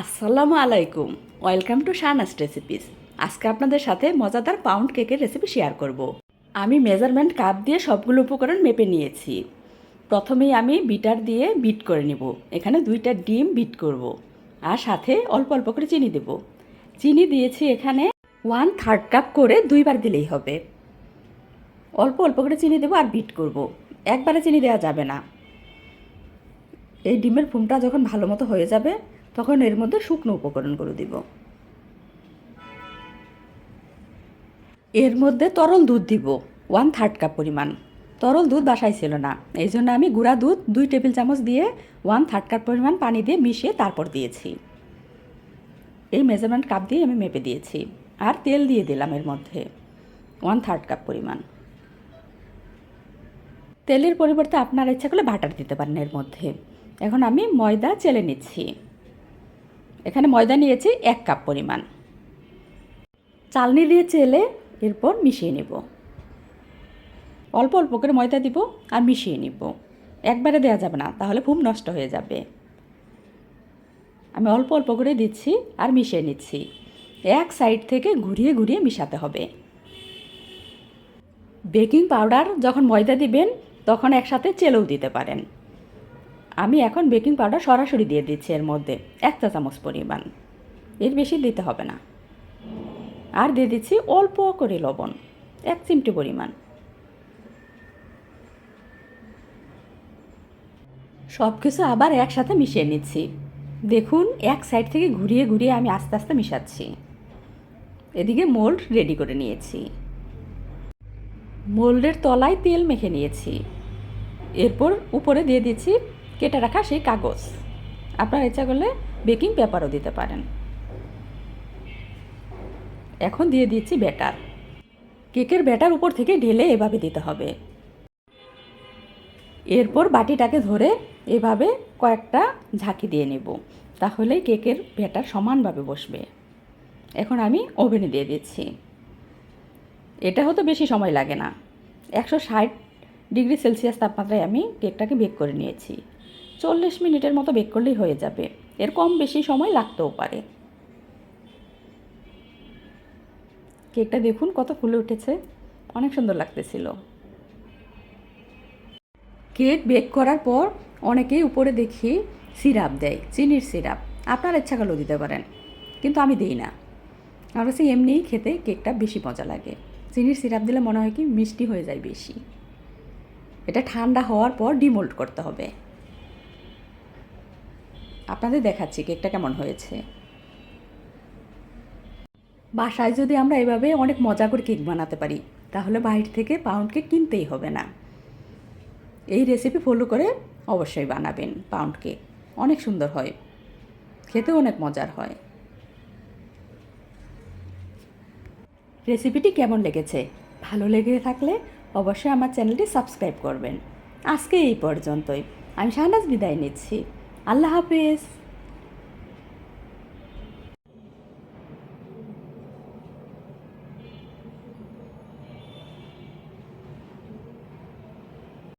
আসসালামু আলাইকুম। Welcome to Shahnaz recipes আজকে আপনাদের সাথে মজাদার পাউন্ড কেকের রেসিপি শেয়ার করব। আমি মেজারমেন্ট কাপ দিয়ে সবগুলো উপকরণ মেপে নিয়েছি। প্রথমেই আমি বিটার দিয়ে বিট করে নেব। এখানে দুইটা ডিম বিট করব। আর সাথে অল্প অল্প করে চিনি দেব। চিনি দিয়েছি এখানে ওয়ান থার্ড কাপ করে দুইবার দিলেই হবে। অল্প অল্প করে চিনি দেবো আর বিট করব। একবারে চিনি দেওয়া যাবে না। এই ডিমের ফুমটা যখন ভালো মতো হয়ে যাবে তখন এর মধ্যে শুকনো উপকরণগুলো দিব। এর মধ্যে তরল দুধ দিব ওয়ান থার্ড কাপ পরিমাণ। তরল দুধ বাসায় ছিল না, এই জন্য আমি গুঁড়া দুধ দুই টেবিল চামচ দিয়ে ওয়ান থার্ড কাপ পরিমাণ পানি দিয়ে মিশিয়ে তারপর দিয়েছি। এই মেজারমেন্ট কাপ দিয়ে আমি মেপে দিয়েছি, আর তেল দিয়ে দিলাম এর মধ্যে ওয়ান থার্ড কাপ পরিমাণ। তেলের পরিবর্তে আপনার ইচ্ছা করলে বাটার দিতে পারেন এর মধ্যে। এখন আমি ময়দা চেলে নিচ্ছি। এখানে ময়দা নিয়েছি এক কাপ পরিমাণ। চালনি দিয়ে চেলে এরপর মিশিয়ে নেব। অল্প অল্প করে ময়দা দিব আর মিশিয়ে নিব। একবারে দেওয়া যাবে না, তাহলে ফুম নষ্ট হয়ে যাবে। আমি অল্প অল্প করে দিচ্ছি আর মিশিয়ে নিচ্ছি। এক সাইড থেকে ঘুরিয়ে ঘুরিয়ে মিশাতে হবে। বেকিং পাউডার যখন ময়দা দিবেন, তখন একসাথে চেলেও দিতে পারেন। আমি এখন বেকিং পাউডার সরাসরি দিয়ে দিচ্ছি এর মধ্যে। এক চা চামচ পরিমাণ। এর বেশি দিতে হবে না। আর দিয়ে দিচ্ছি অল্প করে লবণ, এক চিমটি পরিমাণ। সব কিছু আবার একসাথে মিশিয়ে নিচ্ছি। দেখুন, এক সাইড থেকে ঘুরিয়ে ঘুরিয়ে আমি আস্তে আস্তে মিশাচ্ছি। এদিকে মোল্ড রেডি করে নিয়েছি। মোল্ডের তলায় তেল মেখে নিয়েছি। এরপর উপরে দিয়ে দিচ্ছি কেটে রাখা সেই কাগজ। আপনার ইচ্ছা করলে বেকিং পেপারও দিতে পারেন। এখন দিয়ে দিচ্ছি ব্যাটার। কেকের ব্যাটার উপর থেকে ঢেলে এভাবে দিতে হবে। এরপর বাটিটাকে ধরে এভাবে কয়েকটা ঝাঁকি দিয়ে নেব। তাহলে কেকের ব্যাটার সমানভাবে বসবে। এখন আমি ওভেনে দিয়ে দিচ্ছি। এটা হতে বেশি সময় লাগে না। একশো ষাট ডিগ্রি সেলসিয়াস তাপমাত্রায় আমি কেকটাকে বেক করে নিয়েছি। চল্লিশ মিনিটের মতো বেক করলেই হয়ে যাবে। এর কম বেশি সময় লাগতেও পারে। কেকটা দেখুন, কত ফুলে উঠেছে। অনেক সুন্দর লাগতেছিল। কেক বেক করার পর অনেকেই উপরে দেখি সিরাপ দেয়, চিনির সিরাপ। আপনার ইচ্ছা করলেও দিতে পারেন, কিন্তু আমি দিই না। আমার কাছে এমনিই খেতে কেকটা বেশি মজা লাগে। চিনির সিরাপ দিলে মনে হয় কি মিষ্টি হয়ে যায় বেশি। এটা ঠান্ডা হওয়ার পর ডিমোল্ড করতে হবে। আপনাদের দেখাচ্ছি কেকটা কেমন হয়েছে। বাসায় যদি আমরা এভাবে অনেক মজা করে কেক বানাতে পারি, তাহলে বাইরে থেকে পাউন্ড কেক কিনতেই হবে না। এই রেসিপি ফলো করে অবশ্যই বানাবেন পাউন্ড কেক অনেক সুন্দর হয়। খেতেও অনেক মজার হয়। রেসিপিটি কেমন লেগেছে? ভালো লেগে থাকলে অবশ্যই আমার চ্যানেলটি সাবস্ক্রাইব করবেন। আজকে এই পর্যন্তই। আমি শাহনাজ বিদায় নিচ্ছি। আল্লাহ হাফিজ।